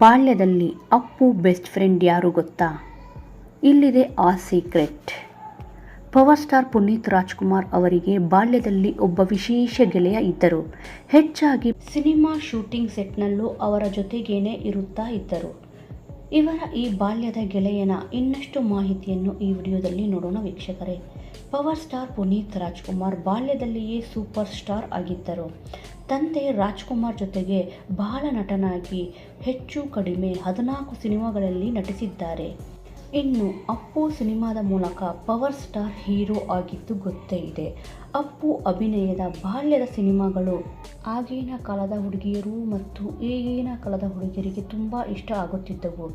ಬಾಲ್ಯದಲ್ಲಿ Appu best friend ಯಾರು ಗೊತ್ತಾ? ಇಲ್ಲಿದೆ ಆ secret power star Puneeth Rajkumar ಅವರಿಗೆ ಬಾಲ್ಯದಲ್ಲಿ ಒಬ್ಬ ವಿಶೇಷ ಗೆಳೆಯ ಇದ್ದರು. ಹೆಚ್ಚಾಗಿ ಸಿನಿಮಾ ಶೂಟಿಂಗ್ ಸೆಟ್ನಲ್ಲೂ ಅವರ ಜೊತೆಗೇನೆ ಇರುತ್ತಾ ಇದ್ದರು. ಇವರ ಈ ಬಾಲ್ಯದ ಗೆಳೆಯನ ಇನ್ನಷ್ಟು ಮಾಹಿತಿಯನ್ನು ಈ ವಿಡಿಯೋದಲ್ಲಿ ನೋಡೋಣ ವೀಕ್ಷಕರೇ. ಪವರ್ ಸ್ಟಾರ್ ಪುನೀತ್ ರಾಜ್ಕುಮಾರ್ ಬಾಲ್ಯದಲ್ಲಿಯೇ ಸೂಪರ್ ಸ್ಟಾರ್ ಆಗಿದ್ದರು. ತಂದೆ ರಾಜ್ಕುಮಾರ್ ಜೊತೆಗೆ ಬಾಲ ನಟನಾಗಿ ಹೆಚ್ಚು ಕಡಿಮೆ ಹದಿನಾಲ್ಕು ಸಿನಿಮಾಗಳಲ್ಲಿ ನಟಿಸಿದ್ದಾರೆ. ಇನ್ನು ಅಪ್ಪು ಸಿನಿಮಾದ ಮೂಲಕ ಪವರ್ ಸ್ಟಾರ್ ಹೀರೋ ಆಗಿದ್ದು ಗೊತ್ತೇ ಇದೆ. ಅಪ್ಪು ಅಭಿನಯದ ಬಾಲ್ಯದ ಸಿನಿಮಾಗಳು ಆಗಿನ ಕಾಲದ ಹುಡುಗಿಯರು ಮತ್ತು ಈಗಿನ ಕಾಲದ ಹುಡುಗಿಯರಿಗೆ ತುಂಬ ಇಷ್ಟ ಆಗುತ್ತಿದ್ದವು.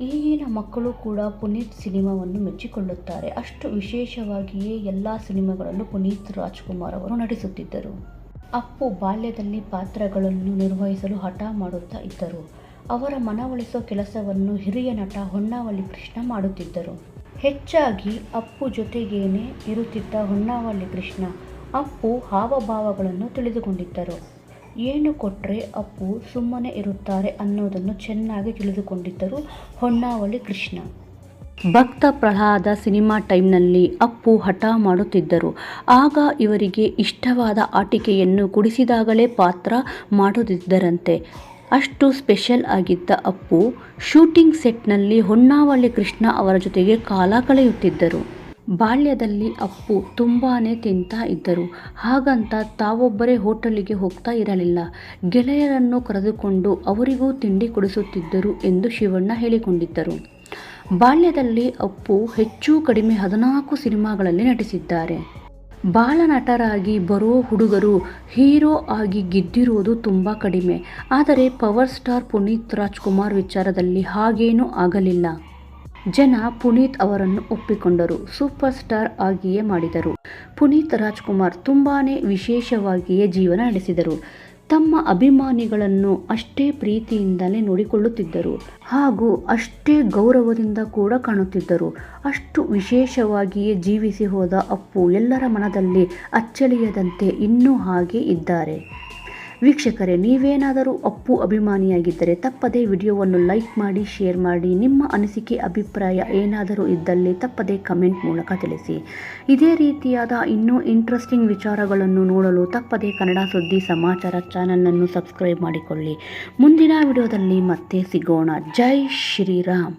ಈಗಿನ ಮಕ್ಕಳು ಕೂಡ ಪುನೀತ್ ಸಿನಿಮಾವನ್ನು ಮೆಚ್ಚಿಕೊಳ್ಳುತ್ತಾರೆ. ಅಷ್ಟು ವಿಶೇಷವಾಗಿಯೇ ಎಲ್ಲ ಸಿನಿಮಾಗಳಲ್ಲೂ ಪುನೀತ್ ರಾಜ್ಕುಮಾರ್ ಅವರು ನಟಿಸುತ್ತಿದ್ದರು. ಅಪ್ಪು ಬಾಲ್ಯದಲ್ಲಿ ಪಾತ್ರಗಳನ್ನು ನಿರ್ವಹಿಸಲು ಹಠ ಮಾಡುತ್ತಾ ಇದ್ದರು. ಅವರ ಮನವೊಲಿಸೋ ಕೆಲಸವನ್ನು ಹಿರಿಯ ನಟ ಹೊನ್ನಾವಳಿ ಕೃಷ್ಣ ಮಾಡುತ್ತಿದ್ದರು. ಹೆಚ್ಚಾಗಿ ಅಪ್ಪು ಜೊತೆಗೇನೆ ಇರುತ್ತಿದ್ದ ಹೊನ್ನಾವಳಿ ಕೃಷ್ಣ ಅಪ್ಪು ಹಾವಭಾವಗಳನ್ನು ತಿಳಿದುಕೊಂಡಿದ್ದರು. ಏನು ಕೊಟ್ಟರೆ ಅಪ್ಪು ಸುಮ್ಮನೆ ಇರುತ್ತಾರೆ ಅನ್ನೋದನ್ನು ಚೆನ್ನಾಗಿ ತಿಳಿದುಕೊಂಡಿದ್ದರು ಹೊನ್ನಾವಳಿ ಕೃಷ್ಣ. ಭಕ್ತ ಪ್ರಹ್ಲಾದ ಸಿನಿಮಾ ಟೈಮ್ನಲ್ಲಿ ಅಪ್ಪು ಹಠ ಮಾಡುತ್ತಿದ್ದರು. ಆಗ ಇವರಿಗೆ ಇಷ್ಟವಾದ ಆಟಿಕೆಯನ್ನು ಕುಡಿಸಿದಾಗಲೇ ಪಾತ್ರ ಮಾಡುತ್ತಿದ್ದರಂತೆ. ಅಷ್ಟು ಸ್ಪೆಷಲ್ ಆಗಿದ್ದ ಅಪ್ಪು ಶೂಟಿಂಗ್ ಸೆಟ್ನಲ್ಲಿ ಹೊನ್ನಾವಳ್ಳಿ ಕೃಷ್ಣ ಅವರ ಜೊತೆಗೆ ಕಾಲ ಕಳೆಯುತ್ತಿದ್ದರು. ಬಾಲ್ಯದಲ್ಲಿ ಅಪ್ಪು ತುಂಬಾ ತಿಂತಾ ಇದ್ದರು. ಹಾಗಂತ ತಾವೊಬ್ಬರೇ ಹೋಟೆಲಿಗೆ ಹೋಗ್ತಾ ಇರಲಿಲ್ಲ. ಗೆಳೆಯರನ್ನು ಕರೆದುಕೊಂಡು ಅವರಿಗೂ ತಿಂಡಿ ಕೊಡಿಸುತ್ತಿದ್ದರು ಎಂದು ಶಿವಣ್ಣ ಹೇಳಿಕೊಂಡಿದ್ದರು. ಬಾಲ್ಯದಲ್ಲಿ ಅಪ್ಪು ಹೆಚ್ಚು ಕಡಿಮೆ ಹದಿನಾಲ್ಕು ಸಿನಿಮಾಗಳಲ್ಲಿ ನಟಿಸಿದ್ದಾರೆ. ಬಾಲನಟರಾಗಿ ಬರೋ ಹುಡುಗರು ಹೀರೋ ಆಗಿ ಗೆದ್ದಿರುವುದು ತುಂಬ ಕಡಿಮೆ. ಆದರೆ ಪವರ್ ಸ್ಟಾರ್ ಪುನೀತ್ ರಾಜ್ಕುಮಾರ್ ವಿಚಾರದಲ್ಲಿ ಹಾಗೇನೂ ಆಗಲಿಲ್ಲ. ಜನ ಪುನೀತ್ ಅವರನ್ನು ಒಪ್ಪಿಕೊಂಡರು. ಸೂಪರ್ ಸ್ಟಾರ್ ಆಗಿಯೇ ಮಾಡಿದರು. ಪುನೀತ್ ರಾಜ್ಕುಮಾರ್ ತುಂಬಾ ವಿಶೇಷವಾಗಿಯೇ ಜೀವನ ನಡೆಸಿದರು. ತಮ್ಮ ಅಭಿಮಾನಿಗಳನ್ನು ಅಷ್ಟೇ ಪ್ರೀತಿಯಿಂದಲೇ ನೋಡಿಕೊಳ್ಳುತ್ತಿದ್ದರು. ಹಾಗೂ ಅಷ್ಟೇ ಗೌರವದಿಂದ ಕೂಡ ಕಾಣುತ್ತಿದ್ದರು. ಅಷ್ಟು ವಿಶೇಷವಾಗಿಯೇ ಜೀವಿಸಿ ಹೋದ ಅಪ್ಪು ಎಲ್ಲರ ಮನದಲ್ಲಿ ಅಚ್ಚಳಿಯದಂತೆ ಇನ್ನೂ ಹಾಗೆ ಇದ್ದಾರೆ. ವೀಕ್ಷಕರೇ, ನೀವೇನಾದರೂ ಅಪ್ಪು ಅಭಿಮಾನಿಯಾಗಿದ್ದರೆ ತಪ್ಪದೇ ವಿಡಿಯೋವನ್ನು ಲೈಕ್ ಮಾಡಿ, ಶೇರ್ ಮಾಡಿ. ನಿಮ್ಮ ಅನಿಸಿಕೆ, ಅಭಿಪ್ರಾಯ ಏನಾದರೂ ಇದ್ದಲ್ಲಿ ತಪ್ಪದೇ ಕಮೆಂಟ್ ಮೂಲಕ ತಿಳಿಸಿ. ಇದೇ ರೀತಿಯಾದ ಇನ್ನೂ ಇಂಟ್ರೆಸ್ಟಿಂಗ್ ವಿಚಾರಗಳನ್ನು ನೋಡಲು ತಪ್ಪದೇ ಕನ್ನಡ ಸುದ್ದಿ ಸಮಾಚಾರ ಚಾನಲನ್ನು ಸಬ್ಸ್ಕ್ರೈಬ್ ಮಾಡಿಕೊಳ್ಳಿ. ಮುಂದಿನ ವಿಡಿಯೋದಲ್ಲಿ ಮತ್ತೆ ಸಿಗೋಣ. ಜೈ ಶ್ರೀರಾಮ್.